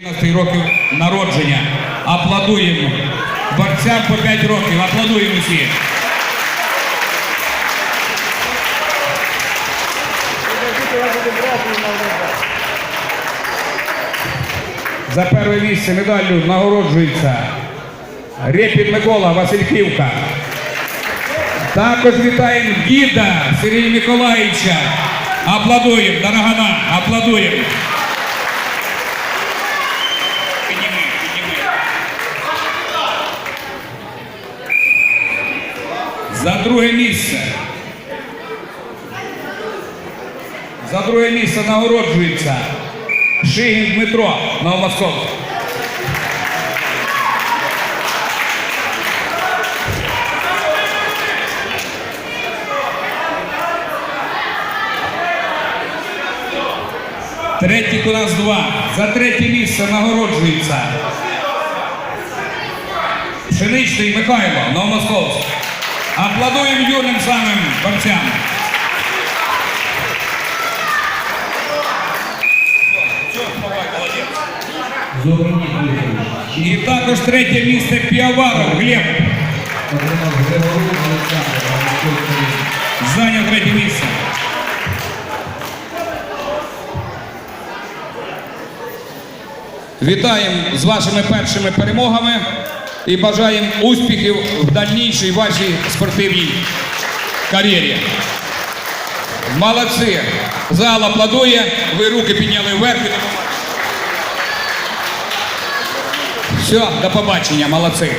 11 років народження. Аплодуємо. Борцям по 5 років. Аплодуємо всі. За перше місце медаллю нагороджується Рєпін Микола Васильківка. Також вітаємо діда Сергія Миколаївича. Аплодуємо, дорогана, аплодуємо. За друге місце. За друге місце нагороджується Шигін Дмитро Новомосковськ. Третіх у нас два. За третє місце нагороджується Пшеничний Михайло Новомосковськ. Аплодуємо юним самим борцям. І також третє місце Піаваров Глеб зайняв третє місце. Вітаємо з вашими першими перемогами і бажаємо успіхів в дальнішій вашій спортивній кар'єрі. Молодці! Зал аплодує, ви руки підняли вверх. Все, до побачення, молодці.